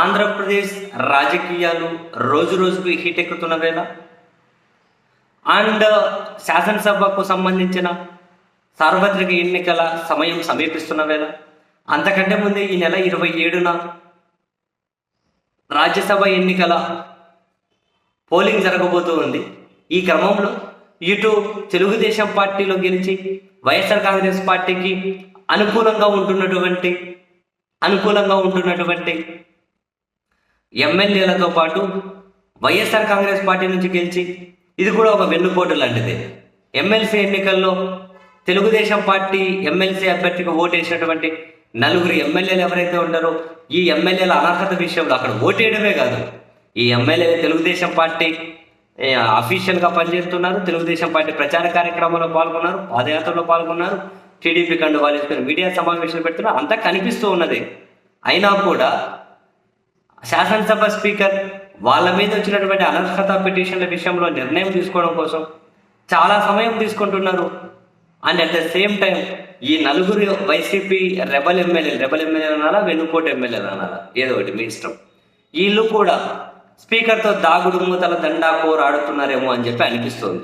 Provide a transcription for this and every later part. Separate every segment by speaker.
Speaker 1: ఆంధ్రప్రదేశ్ రాజకీయాలు రోజు రోజుకు హీట్ ఎక్కుతున్న వేళ? అండ్ శాసనసభకు సంబంధించిన సార్వత్రిక ఎన్నికల సమయం సమీపిస్తున్న వేళ? అంతకంటే ముందే ఈ నెల ఇరవై ఏడున రాజ్యసభ ఎన్నికల పోలింగ్ జరగబోతూ ఉంది. ఈ క్రమంలో ఇటు తెలుగుదేశం పార్టీలో గెలిచి వైఎస్ఆర్ కాంగ్రెస్ పార్టీకి అనుకూలంగా ఉంటున్నటువంటి అనుకూలంగా ఉంటున్నటువంటి ఎమ్మెల్యేలతో పాటు వైఎస్ఆర్ కాంగ్రెస్ పార్టీ నుంచి గెలిచి ఇది కూడా ఒక వెన్నుపోటు లాంటిది. ఎమ్మెల్సీ ఎన్నికల్లో తెలుగుదేశం పార్టీ ఎమ్మెల్సీ అభ్యర్థికి ఓటేసినటువంటి నలుగురు ఎమ్మెల్యేలు ఎవరైతే ఉంటారో ఈ ఎమ్మెల్యేల అనర్హత విషయంలో అక్కడ ఓటేయడమే కాదు. ఈ ఎమ్మెల్యేలు తెలుగుదేశం పార్టీ అఫీషియల్గా పనిచేస్తున్నారు తెలుగుదేశం పార్టీ ప్రచార కార్యక్రమంలో పాల్గొన్నారు పాదయాత్రలో పాల్గొన్నారు టీడీపీ కండు వాళ్ళు మీడియా సమావేశాలు పెడుతున్నారు అంతా కనిపిస్తూ ఉన్నది. అయినా కూడా శాసనసభ స్పీకర్ వాళ్ళ మీద వచ్చినటువంటి అనర్హత పిటిషన్ల విషయంలో నిర్ణయం తీసుకోవడం కోసం చాలా సమయం తీసుకుంటున్నారు. And at the same time ఈ నలుగురు వైసీపీ రెబల్ ఎమ్మెల్యేలు రెబల్ ఎమ్మెల్యేలు అనాలా వెన్నుకోట ఎమ్మెల్యేలు అనాలా? ఏదో ఒకటి మీ ఇష్టం. వీళ్ళు కూడా స్పీకర్తో దాగుడు మూతల దండా ఆడుతున్నారేమో అని చెప్పి అనిపిస్తుంది.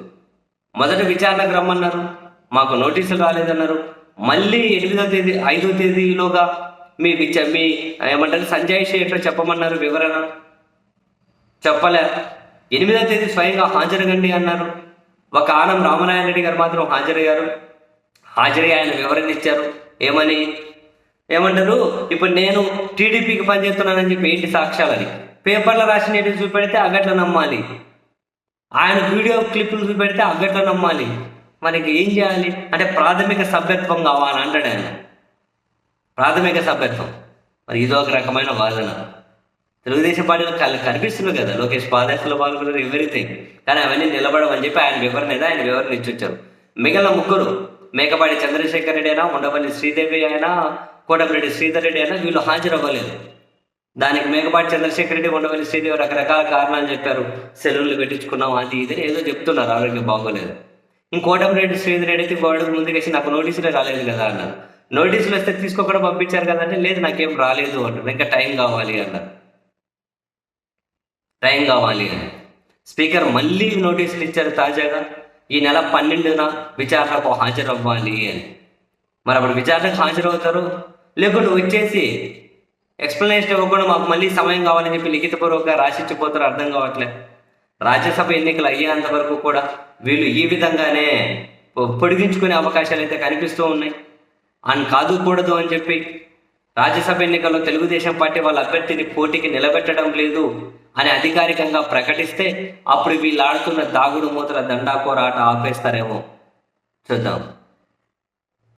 Speaker 1: మొదట విచారణకు రమ్మన్నారు. మాకు నోటీసులు రాలేదన్నారు. మళ్ళీ ఎనిమిదో తేదీ ఐదో తేదీలోగా మీ విచ మీ ఏమంటారు? సంజయ్ శేఖర్ చెప్పమన్నారు వివరణ. చెప్పలే. ఎనిమిదో తేదీ స్వయంగా హాజరుగండి అన్నారు. ఒక ఆనం రామనారాయణ రెడ్డి గారు మాత్రం హాజరయ్యారు. హాజరై ఆయన వివరణ ఇచ్చారు. ఏమని? ఏమంటారు? ఇప్పుడు నేను టీడీపీకి పనిచేస్తున్నానని చెప్పి ఏంటి సాక్ష్యాలని? పేపర్లో రాసినవి చూపెడితే అగట్ల నమ్మాలి. ఆయన వీడియో క్లిప్లు చూపెడితే అగట్ల నమ్మాలి. మనకి ఏం చేయాలి? అంటే ప్రాథమిక సభ్యత్వం కావాలంటాడు ఆయన. ప్రాథమిక సభ్యత్వం. మరి ఇదో ఒక రకమైన వాదన. తెలుగుదేశం పార్టీలో కల్- కనిపిస్తుంది కదా. లోకేష్ పాదయాత్రలో పాల్గొన్నారు ఎవ్రీథింగ్ కానీ అవన్నీ నిలబడమని చెప్పి ఆయన వివరణ ఏదో ఆయన వివరణ ఇచ్చొచ్చారు. మిగిలిన ముగ్గురు మేకపాటి చంద్రశేఖర్ రెడ్డి అయినా ఉండవల్లి శ్రీదేవి అయినా కోటమిరెడ్డి శ్రీధర్ రెడ్డి అయినా వీళ్ళు హాజరవ్వలేదు. దానికి మేకపాటి చంద్రశేఖర్ రెడ్డి ఉండవల్లి శ్రీదేవి రకరకాల కారణాలు చెప్పారు. సెలవులు పెట్టించుకున్నాం అది ఇది ఏదో చెప్తున్నారు. ఆరోగ్యం బాగోలేదు. ఇంకోటమిరెడ్డి శ్రీధర్ రెడ్డి అయితే గోడకు ముందుకేసి నాకు నోటీసులే రాలేదు కదా అన్నారు. నోటీసులు వస్తే తీసుకోకుండా పంపించారు కదా అంటే లేదు నాకేం రాలేదు అంటారు. ఇంకా టైం కావాలి అన్నారు టైం కావాలి అని. స్పీకర్ మళ్ళీ నోటీసులు ఇచ్చారు తాజాగా. ఈ నెల పన్నెండున విచారణకు హాజరవ్వాలి అని. మరి అప్పుడు విచారణకు హాజరవుతారు. లేకుంటే వచ్చేసి ఎక్స్ప్లెనేషన్ ఇవ్వకుండా మాకు మళ్ళీ సమయం కావాలని చెప్పి లిఖితపూర్వకంగా రాసిచ్చిపోతారు అర్థం కావట్లేదు రాజ్యసభ ఎన్నికలు అయ్యేంత వరకు కూడా వీళ్ళు ఈ విధంగానే పొడిగించుకునే అవకాశాలు అయితే కనిపిస్తూ ఉన్నాయి. ఆయన కాదుకూడదు అని చెప్పి రాజ్యసభ ఎన్నికల్లో తెలుగుదేశం పార్టీ వాళ్ళ అభ్యర్థిని పోటీకి నిలబెట్టడం లేదు అని అధికారికంగా ప్రకటిస్తే అప్పుడు వీళ్ళు ఆడుతున్న దాగుడు మూతల దండాకోరాట ఆపేస్తారేమో. చూద్దాం.